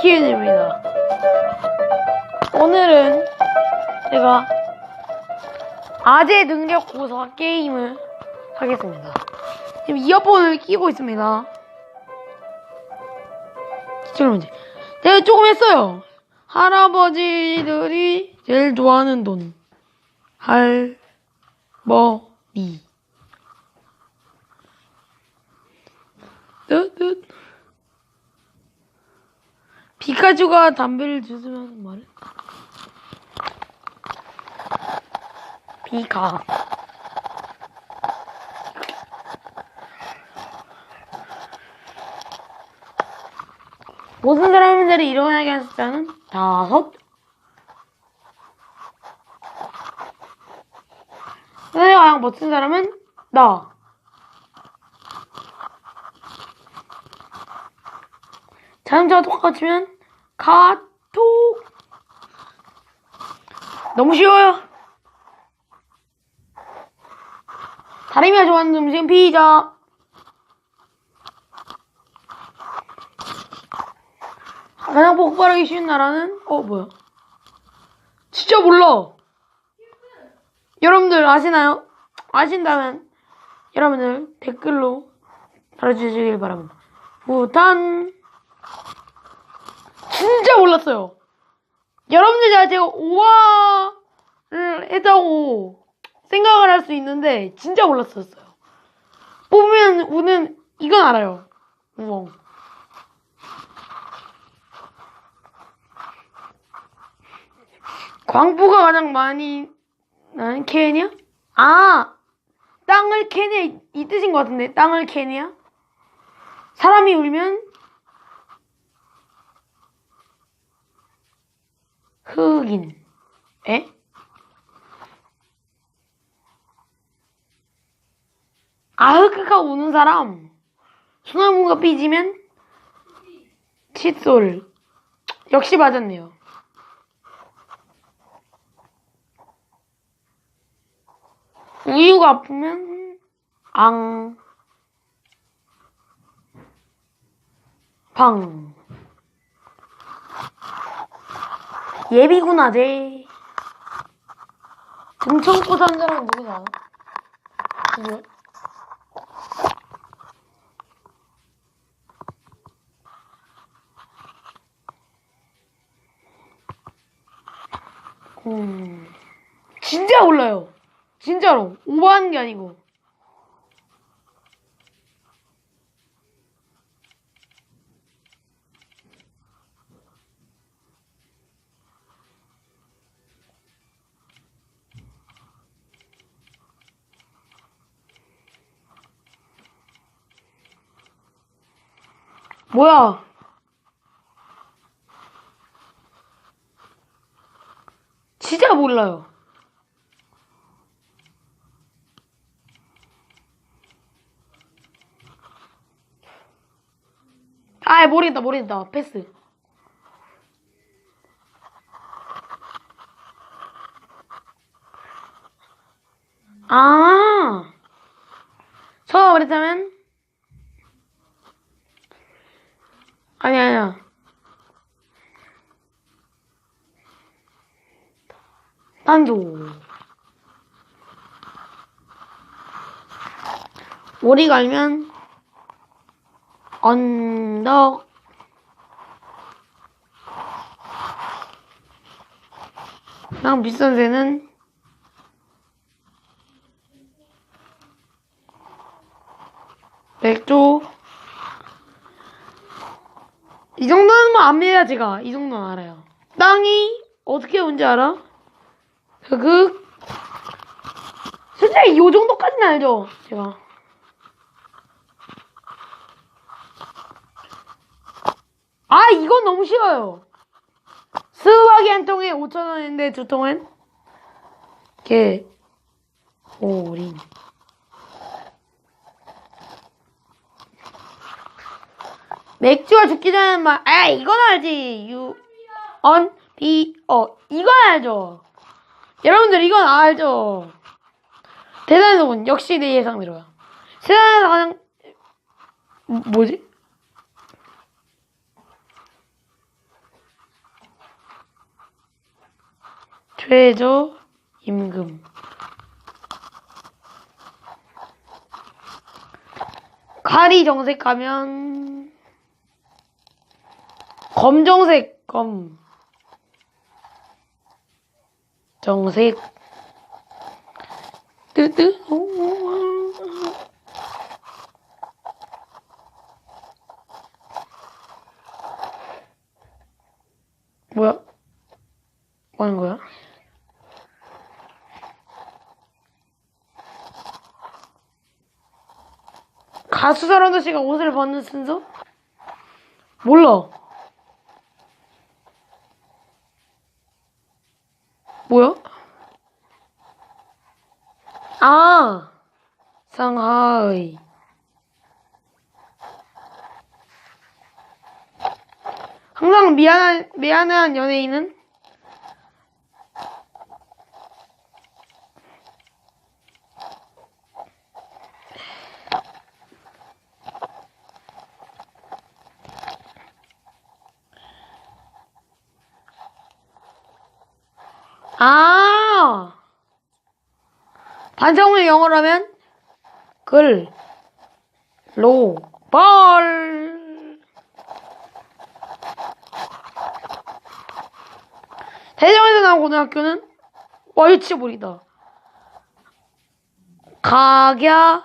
키엔입니다. 오늘은 제가 아재 능력 고사 게임을 하겠습니다. 지금 이어폰을 끼고 있습니다. 기출 문제. 내가 조금 했어요. 할아버지들이 제일 좋아하는 돈. 할머니. 뜻 뜻. 피카츄가 담배를 주스면 말해. 피카. 모든 사람들이 일어나게 한 숫자는 다섯. 선생님 가장 멋진 사람은 나. 자동차가 똑같으면 카톡. 너무 쉬워요. 다림이가 좋아하는 음식은 피자. 가장 폭발하기 쉬운 나라는 어 뭐야? 진짜 몰라. 여러분들 아시나요? 아신다면 여러분들 댓글로 달아주시길 바랍니다. 부탄 진짜 몰랐어요. 여러분들 잘 제가 오화를 했다고 생각을 할 수 있는데 진짜 몰랐었어요. 뽑으면 우는 이건 알아요. 우엉. 광부가 가장 많이 나는 캐냐? 아 땅을 캐냐 이, 이 뜻인 것 같은데 땅을 캐냐? 사람이 울면 흑인. 에? 아흑흑하고 우는 사람? 소나무가 삐지면? 칫솔. 역시 맞았네요. 우유가 아프면? 앙, 방. 제. 등 참고 산 사람은 누구지 알아? 누구야? 음, 진짜 몰라요. 진짜로. 오버하는 게 아니고. 뭐야? 진짜 몰라요. 아, 모르겠다, 모르겠다. 패스. 아, 처음 그랬다면? 아니, 아니야. 단조. 오리 갈면, 언덕. 랑 비싼 새는 맥주. 이 정도는 뭐 압니다, 제가. 이 정도는 알아요. 땅이 어떻게 온지 알아? 흑흑. 솔직히 요 정도까지는 알죠, 제가. 아, 이건 너무 쉬워요. 수박이 한 통에 5천원인데 두 통은? 개, 오린. 맥주가 죽기 전에 막, 아, 이건 알지. 유, 언, 비, 어. 이건 알죠. 여러분들 이건 알죠. 대단하군. 역시 내 예상대로야. 세상에서 가장, 뭐지? 최저 임금. 가리 정색하면 검정색 검 정색 뜨뜨 뭐야? 뭐 하는 거야? 가수 사람도 씨가 옷을 벗는 순서? 몰라. 뭐야? 아, 상하이. 항상 미안한, 미안한 연예인은? 아! 반성문을 영어로 하면 글, 로, 벌. 대전에서 나온 고등학교는 와 이거 진짜 모르겠다. 각야,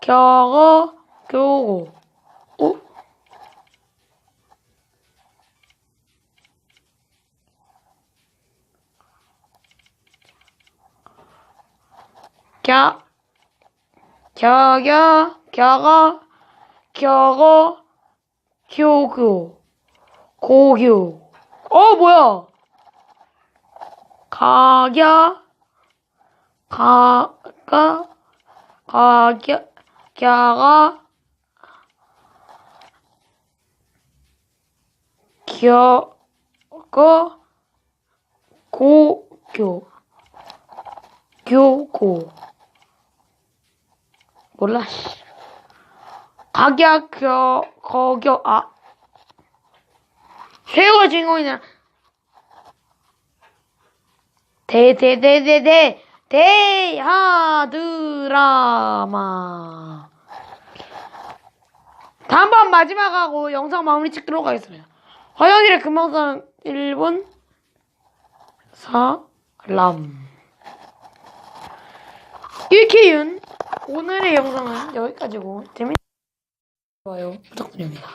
격어, 교고. 어? 갸, 갸갸, 갸가, 격어, 교교, 고교. 어, 뭐야? 가갸, 가가, 가갸, 갸가, 격어, 고교, 교고. 몰라. 씨. 각약 겨 거겨 아. 새우가 주인공이냐 대대대대대 대하 드라마. 다음번 마지막하고 영상 마무리 찍도록 하겠습니다. 화장실에 금방산 1분 4람. 일키윤 오늘의 영상은 여기까지고 재밌 좋아요 부탁드립니다.